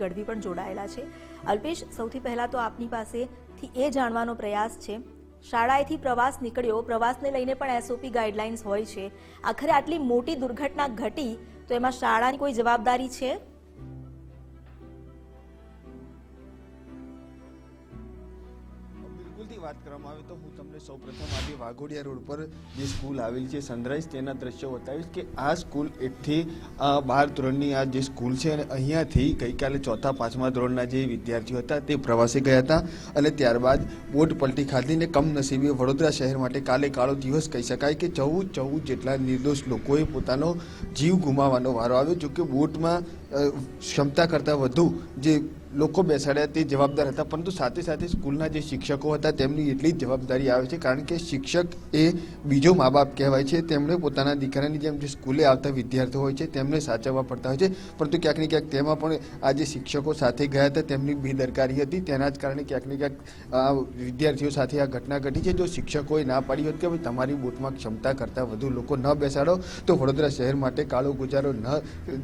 ગઢવી પણ જોડાયેલા છે. અલ્પેશ, સૌથી પહેલા તો આપની પાસેથી એ જાણવાનો પ્રયાસ છે. શાળાએથી પ્રવાસ નીકળ્યો. પ્રવાસને લઈને પણ એસઓપી ગાઈડલાઇન્સ હોય છે. આખરે આટલી મોટી દુર્ઘટના ઘટી તો એમાં શાળાની કોઈ જવાબદારી છે? બિલકુલથી વાત કરવામાં આવે તો હું તમને સૌપ્રથમ આજે વાઘોડિયા રોડ પર જે સ્કૂલ આવેલી છે સનરાઈઝ તેના દ્રશ્યો બતાવીશ કે આ સ્કૂલ એકથી બાર ધોરણની આ જે સ્કૂલ છે અને અહીંયાથી ગઈકાલે ચોથા, પાંચમા ધોરણના જે વિદ્યાર્થીઓ હતા તે પ્રવાસે ગયા હતા અને ત્યારબાદ બોટ પલટી ખાધીને કમનસીબે વડોદરા શહેર માટે કાલે કાળો દિવસ કહી શકાય કે ચૌદ ચૌદ જેટલા નિર્દોષ લોકોએ પોતાનો જીવ ગુમાવવાનો વારો આવ્યો. જો કે બોટમાં ક્ષમતા કરતાં વધુ જે લોકો બેસાડ્યા તે જવાબદાર હતા, પરંતુ સાથે સાથે સ્કૂલના જે શિક્ષકો હતા તેમની એટલી જ જવાબદારી આવે છે, કારણ કે શિક્ષક એ બીજો મા બાપ કહેવાય છે. તેમણે પોતાના દીકરાની જેમ જે સ્કૂલે આવતા વિદ્યાર્થીઓ હોય છે, તેમને સાચવવા પડતા હોય છે, પરંતુ ક્યાંક ને ક્યાંક તેમાં પણ આ જે શિક્ષકો સાથે ગયા હતા, તેમની બેદરકારી હતી. તેના જ કારણે ક્યાંક ને ક્યાંક વિદ્યાર્થીઓ સાથે આ ઘટના ઘટી છે. જો શિક્ષકોએ ના પાડી હોત કે ભાઈ તમારી બોટમાં ક્ષમતા કરતાં વધુ લોકો ન બેસાડો, તો વડોદરા શહેર માટે કાળો ગુજારો ન,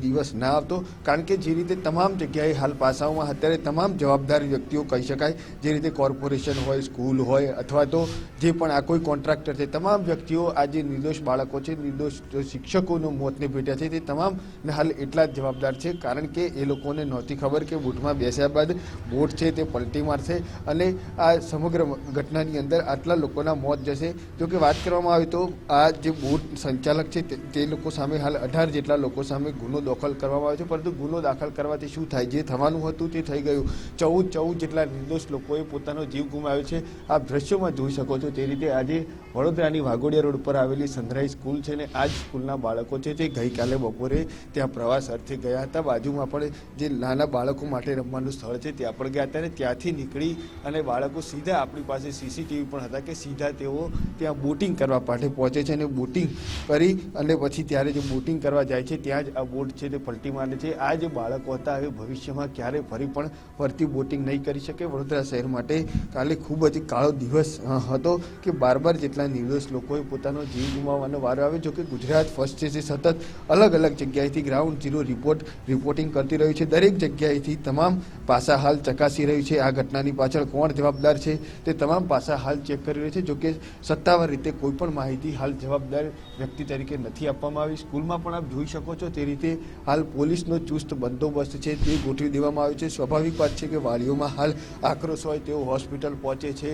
દિવસ ના આવતો. કારણ કે જે રીતે તમામ જગ્યાએ હાલ પાસાઓમાં અત્યારે તમામ જવાબદાર વ્યક્તિઓ કહી શકાય. જે રીતે કોર્પોરેશન હોય, સ્કૂલ હોય, અથવા તો જે પણ આ કોઈ કોન્ટ્રાક્ટર છે, તમામ વ્યક્તિઓ આ જે નિર્દોષ બાળકો છે, નિર્દોષ શિક્ષકોનું મોતને ભેટ્યા છે, તે તમામ હાલ એટલા જ જવાબદાર છે, કારણ કે એ લોકોને નહોતી ખબર કે બોટમાં બેસ્યા બાદ બોટ છે તે પલટી મારશે અને આ સમગ્ર ઘટનાની અંદર આટલા લોકોના મોત જશે. જો કે વાત કરવામાં આવે તો આ જે બોટ સંચાલક છે તે- લોકો સામે હાલ અઢાર જેટલા લોકો સામે ગુનો દાખલ કરવામાં આવ્યો છે. પરંતુ ગુનો દાખલ કરવાથી શું થાય? જે થવાનું હતું તે થઈ ગયું. ચૌદ ચૌદ જેટલા નિર્દોષ લોકોએ પોતાનો જીવ ગુમાવ્યો છે. આપ દ્રશ્યોમાં જોઈ શકો છો તે રીતે આજે વડોદરાની વાઘોડિયા રોડ પર આવેલી સનરાઈઝ સ્કૂલ છે ને આ જ સ્કૂલના બાળકો છે તે ગઈકાલે બપોરે ત્યાં પ્રવાસ અર્થે ગયા હતા. બાજુમાં પણ જે નાના બાળકો માટે રમવાનું સ્થળ છે ત્યાં પણ ગયા હતા અને ત્યાંથી નીકળી અને બાળકો સીધા આપણી પાસે સીસીટીવી પણ હતા કે સીધા તેઓ ત્યાં બોટિંગ કરવા માટે પહોંચે છે અને બોટિંગ કરી અને પછી ત્યારે જે બોટિંગ કરવા જાય છે ત્યાં જ આ બોટ છે તે પલટી મારે છે. આ જે બાળકો હતા, હવે ભવિષ્યમાં ક્યારે ફરી પણ ફરતી બોટિંગ નહીં કરી શકે. વડોદરા શહેર માટે કાલે ખૂબ જ કાળો દિવસ હતો કે બાર બાર જેટલા નિર્દોષ લોકોએ પોતાનો જીવ ગુમાવવાનો વારો આવ્યો. જો કે ગુજરાત ફર્સ્ટ છે સતત અલગ અલગ જગ્યાએથી ગ્રાઉન્ડ ઝીરો રિપોર્ટ રિપોર્ટિંગ કરતી રહ્યું છે. દરેક જગ્યાએથી તમામ પાસા હાલ ચકાસી રહ્યું છે. આ ઘટનાની પાછળ કોણ જવાબદાર છે તે તમામ પાસા હાલ ચેક કરી રહ્યું છે. જોકે સત્તાવાર રીતે કોઈ પણ માહિતી હાલ જવાબદાર વ્યક્તિ તરીકે નથી આપવામાં આવી. સ્કૂલમાં પણ આપ જોઈ શકો છો તે રીતે હાલ પોલીસનો ચુસ્ત બંદોબસ્ત છે તે ગોઠવી દેવામાં આવ્યો છે. સ્વાભાવિક વાત છે કે વાલીઓમાં હાલ આક્રોશ હોય તેઓ હોસ્પિટલ પહોંચે છે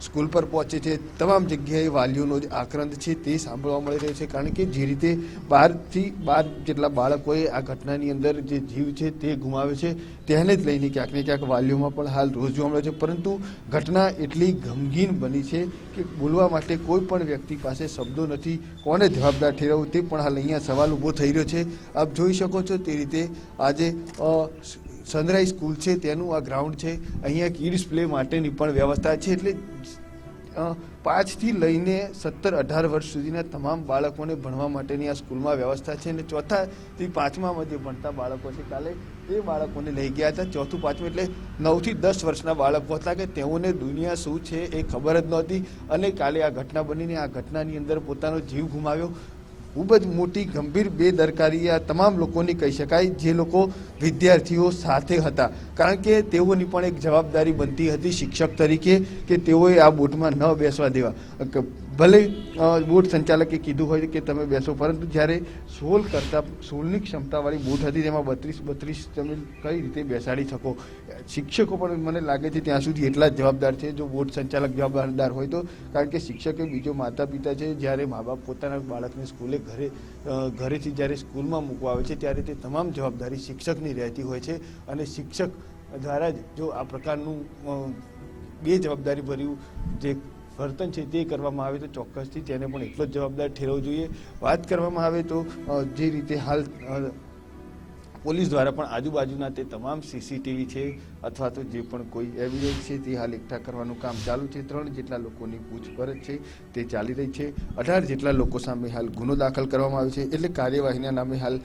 સ્કૂલ પર પહોંચે છે. તમામ જગ્યાએ વાલીઓનો જે આક્રંદ છે તે સાંભળવા મળી રહ્યો છે. કારણ કે જે રીતે બારથી બાર જેટલા બાળકોએ આ ઘટનાની અંદર જે જીવ છે તે ગુમાવે છે, તેને જ લઈને ક્યાંક ને ક્યાંક વાલીઓમાં પણ હાલ રોજ જોવા મળે છે. પરંતુ ઘટના એટલી ગમગીન બની છે કે બોલવા માટે કોઈ પણ વ્યક્તિ પાસે શબ્દો નથી, કોને જવાબદાર ઠેરવવું તે પણ હાલ અહીંયા સવાલ ઊભો થઈ રહ્યો છે. આપ જોઈ શકો છો તે રીતે આજે સનરાઈઝ સ્કૂલ છે, તેનું આ ગ્રાઉન્ડ છે. અહીંયા કિડ્સ પ્લે માટેની પણ વ્યવસ્થા છે. એટલે પાંચથી લઈને સત્તર, અઢાર વર્ષ સુધીના તમામ બાળકોને ભણવા માટેની આ સ્કૂલમાં વ્યવસ્થા છે. અને ચોથાથી પાંચમામાં જે ભણતા બાળકો છે. કાલે એ બાળકોને લઈ ગયા હતા. ચોથું, પાંચમું એટલે નવથી દસ વર્ષના બાળકો હતા કે તેઓને દુનિયા શું છે એ ખબર જ નહોતી. અને કાલે આ ઘટના બનીને આ ઘટનાની અંદર પોતાનો જીવ ગુમાવ્યો. ખૂબ જ મોટી ગંભીર બેદરકારી આ તમામ લોકોની કહી શકાય, જે લોકો વિદ્યાર્થીઓ સાથે હતા. કારણ કે તેઓની પણ એક જવાબદારી બનતી હતી શિક્ષક તરીકે, કે તેઓએ આ બોટમાં ન બેસવા દેવા. ભલે બોટ સંચાલકે કીધું હોય કે તમે બેસો, પરંતુ જ્યારે સોલ કરતાં, સોલની ક્ષમતાવાળી બોટ હતી, તેમાં બત્રીસ બત્રીસ તમે કઈ રીતે બેસાડી શકો? શિક્ષકો પણ મને લાગે છે ત્યાં સુધી એટલા જ જવાબદાર છે, જો બોટ સંચાલક જવાબદાર હોય તો. કારણ કે શિક્ષકે બીજો માતા પિતા છે, જ્યારે મા બાપ પોતાના બાળકને સ્કૂલે ઘરે ઘરેથી જ્યારે સ્કૂલમાં મૂકવા આવે છે, ત્યારે તે તમામ જવાબદારી શિક્ષકની રહેતી હોય છે. અને શિક્ષક દ્વારા જ જો આ પ્રકારનું બે જવાબદારી ભર્યું, જે વર્તન છે તે કરવામાં આવે તો ચોક્કસથી તેને પણ એટલો જ જવાબદાર ઠેરવવો જોઈએ. વાત કરવામાં આવે તો જે રીતે હાલ પોલીસ દ્વારા પણ આજુબાજુના તે તમામ સીસીટીવી છે અથવા તો જે પણ કોઈ એવિડન્સ છે તે હાલ એકઠા કરવાનું કામ ચાલુ છે. ત્રણ જેટલા લોકોની પૂછપરછ છે તે ચાલી રહી છે. અઢાર જેટલા લોકો સામે હાલ ગુનો દાખલ કરવામાં આવ્યો છે. એટલે કાર્યવાહીના નામે હાલ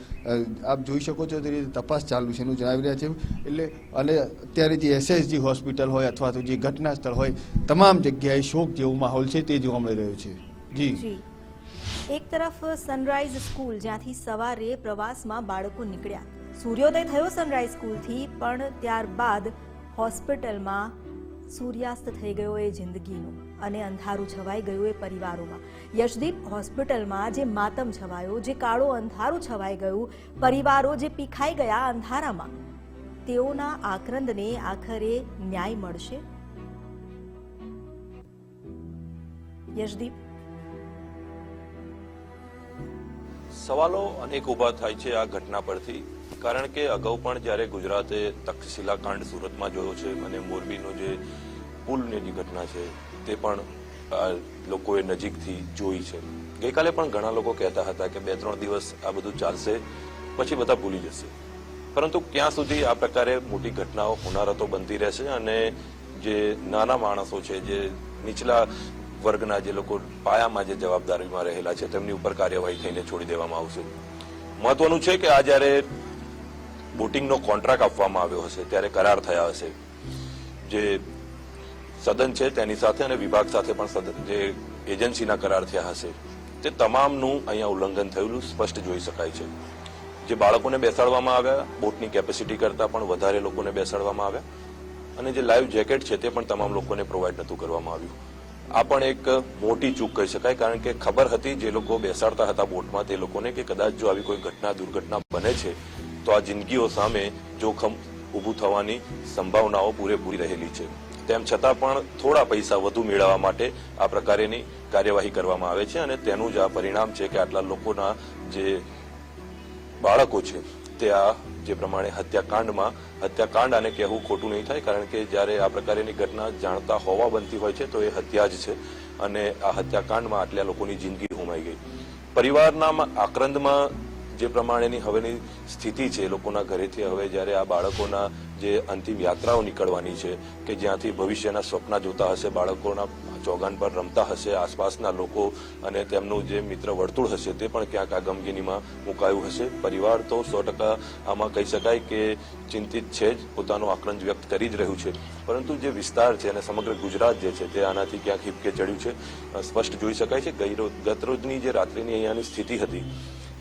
આપ જોઈ શકો છો તે રીતે તપાસ ચાલુ છે એનું જણાવી રહ્યા છે. એટલે, અને અત્યારે જે એસએસજી હોસ્પિટલ હોય અથવા તો જે ઘટના સ્થળ હોય, તમામ જગ્યાએ શોક જેવો માહોલ છે તે જોવા મળી રહ્યો છે. જી. એક તરફ સનરાઈઝ સ્કૂલ જ્યાંથી સવારે પ્રવાસમાં બાળકો નીકળ્યા. સૂર્યોદય થયો સનરાઈઝ સ્કૂલથી પણ ત્યારબાદ હોસ્પિટલમાં સૂર્યાસ્ત થઈ ગયો એ જિંદગીનું અને અંધારું છવાઈ ગયું એ પરિવારોમાં. યશદીપ હોસ્પિટલમાં જે માતમ છવાયો, જે કાળો અંધારું છવાઈ ગયું, પરિવારો જે પીખાઈ ગયા અંધારામાં, તેઓના આક્રંદને આખરે ન્યાય મળશે? યશદીપ? સવાલો અનેક ઊભા થાય છે આ ઘટના પરથી. કારણ કે અગાઉ પણ જ્યારે ગુજરાતે તક્ષશિલા કાંડ સુરતમાં જોયો છે અને મોરબીનો જે પુલની જે ઘટના છે, તે પણ લોકોએ નજીકથી જોઈ છે. ગઈકાલે પણ ઘણા લોકો કહેતા હતા કે બે ત્રણ દિવસ આ બધું ચાલશે, પછી બધા ભૂલી જશે. પરંતુ ક્યાં સુધી આ પ્રકારે મોટી ઘટનાઓ હોનારતો બનતી રહેશે અને જે નાના માણસો છે, જે નીચલા વર્ગના જે લોકો પાયામાં જે જવાબદારીમાં રહેલા છે, તેમની ઉપર કાર્યવાહી થઈને છોડી દેવામાં આવશે. મહત્વનું છે કે આ જ્યારે બોટિંગનો કોન્ટ્રાક્ટ આપવામાં આવ્યો હશે, ત્યારે કરાર થયા હશે. જે સદન છે, તેની સાથે અને વિભાગ સાથે પણ સદન, જે એજન્સીના કરાર થયા હશે. તે તમામનું અહીંયા ઉલ્લંઘન થયેલું સ્પષ્ટ જોઈ શકાય છે. જે બાળકોને બેસાડવામાં આવ્યા, બોટની કેપેસિટી કરતાં પણ વધારે લોકોને બેસાડવામાં આવ્યા, અને જે લાઈવ જેકેટ છે, તે પણ તમામ લોકોને પ્રોવાઈડ નહોતું કરવામાં આવ્યું. આ પણ એક મોટી ચૂક કહી શકાય, કારણ કે ખબર હતી જે લોકો બેસાડતા હતા બોટમાં, તે લોકોને કે કદાચ જો આવી કોઈ ઘટના, દુર્ઘટના બને છે તો આ જિંદગીઓ સામે જોખમ ઊભું થવાની સંભાવનાઓ પૂરેપૂરી રહેલી છે. તેમ છતાં પણ થોડા પૈસા વધુ મેળવવા માટે આ પ્રકારેની કાર્યવાહી કરવામાં આવે છે અને તેનું જ આ પરિણામ છે કે આટલા લોકોના જે બાળકો છે, તે આ જે પ્રમાણે હત્યાકાંડમાં, હત્યાકાંડ આને કહેવું ખોટું નહીં થાય, કારણ કે જ્યારે આ પ્રકારેની ઘટના જાણતા હોવા બનતી હોય છે તો એ હત્યા જ છે અને આ હત્યાકાંડમાં આટલા લોકોની જિંદગી હોમાઈ ગઈ. પરિવારના આક્રંદમાં જે પ્રમાણેની હવેની સ્થિતિ છે, લોકોના ઘરેથી હવે જ્યારે આ બાળકોના જે અંતિમ યાત્રાઓ નીકળવાની છે, કે જ્યાંથી ભવિષ્યના સ્વપ્ન જોતા હશે, બાળકોના ચોગાન પર રમતા હશે, આસપાસના લોકો અને તેમનું જે મિત્ર વર્તુળ હશે, તે પણ ક્યાંક આ ગમગીનીમાં મુકાયું હશે. પરિવાર તો સો ટકા આમાં કહી શકાય કે ચિંતિત છે જ, પોતાનો આક્રંદ વ્યક્ત કરી જ રહ્યું છે. પરંતુ જે વિસ્તાર છે અને સમગ્ર ગુજરાત જે છે, તે આનાથી ક્યાંક હિપકે ચડ્યું છે. સ્પષ્ટ જોઈ શકાય છે, ગઈ રોજ ગત રોજની જે રાત્રિની અહીંયાની સ્થિતિ હતી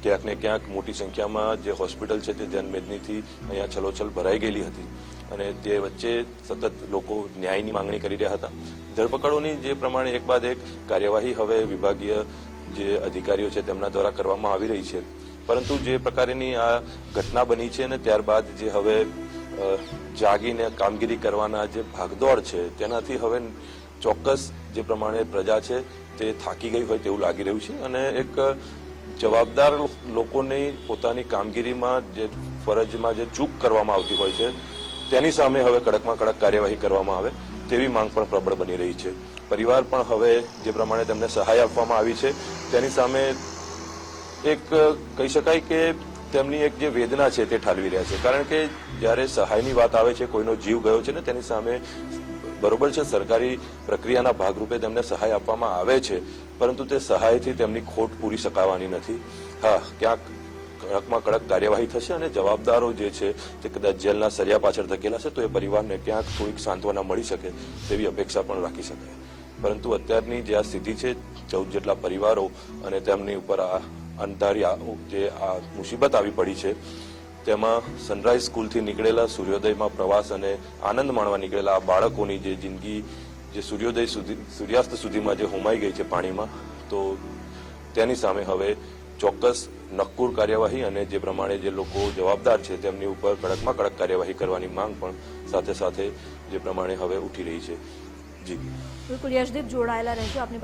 ક્યાંક ક્યાંક મોટી સંખ્યામાં જે હોસ્પિટલ છે તે જનમેદનીથી અહીંયા છલોછલ ભરાઈ ગયેલી હતી અને તે વચ્ચે સતત લોકો ન્યાયની માંગણી કરી રહ્યા હતા. ધરપકડોની જે પ્રમાણે એક બાદ એક કાર્યવાહી હવે વિભાગીય જે અધિકારીઓ છે તેમના દ્વારા કરવામાં આવી રહી છે. પરંતુ જે પ્રકારેની આ ઘટના બની છે અને ત્યારબાદ જે હવે જાગીને કામગીરી કરવાના જે ભાગદોડ છે તેનાથી હવે ચોક્કસ જે પ્રમાણે પ્રજા છે તે થાકી ગઈ હોય તેવું લાગી રહ્યું છે અને એક જવાબદાર લોકોની પોતાની કામગીરીમાં જે ફરજમાં જે ચૂક કરવામાં આવતી હોય છે, તેની સામે હવે કડકમાં કડક કાર્યવાહી કરવામાં આવે તેવી માંગ પણ પ્રબળ બની રહી છે. પરિવાર પણ હવે જે પ્રમાણે તેમને સહાય આપવામાં આવી છે, તેની સામે એક કહી શકાય કે તેમની એક જે વેદના છે તે ઠાલવી રહ્યા છે. કારણ કે જ્યારે સહાયની વાત આવે છે, કોઈનો જીવ ગયો છે ને તેની સામે બરોબર છે, સરકારી પ્રક્રિયાના ભાગરૂપે તેમને સહાય આપવામાં આવે છે, પરંતુ તે સહાયથી તેમની ખોટ પૂરી શકાવાની નથી. હા, ક્યાંક કડકમાં કડક કાર્યવાહી થશે અને જવાબદારો જે છે તે કદાચ જેલના સરિયા પાછળ ધકેલાશે, તો એ પરિવારને ક્યાંક થોડીક સાંત્વના મળી શકે તેવી અપેક્ષા પણ રાખી શકાય. પરંતુ અત્યારની જે આ સ્થિતિ છે, ચૌદ જેટલા પરિવારો અને તેમની ઉપર આ અંધારી જે આ મુસીબત આવી પડી છે તેમાં સનરાઈઝ સ્કૂલથી નીકળેલા સૂર્યોદયમાં પ્રવાસ અને આનંદ માણવા નીકળેલા આ બાળકોની જે જિંદગી, જે સૂર્યોદય સુધી, સૂર્યાસ્ત સુધીમાં જે હોમાઈ ગઈ છે પાણીમાં, તો તેની સામે હવે ચોક્કસ નક્કુર કાર્યવાહી અને જે પ્રમાણે જે લોકો જવાબદાર છે તેમની ઉપર કડકમાં કડક કાર્યવાહી કરવાની માંગ પણ સાથે સાથે જે પ્રમાણે હવે ઉઠી રહી છે. જી. બિલકુલ યશદીપ, જોડાયેલા રહેશે આપની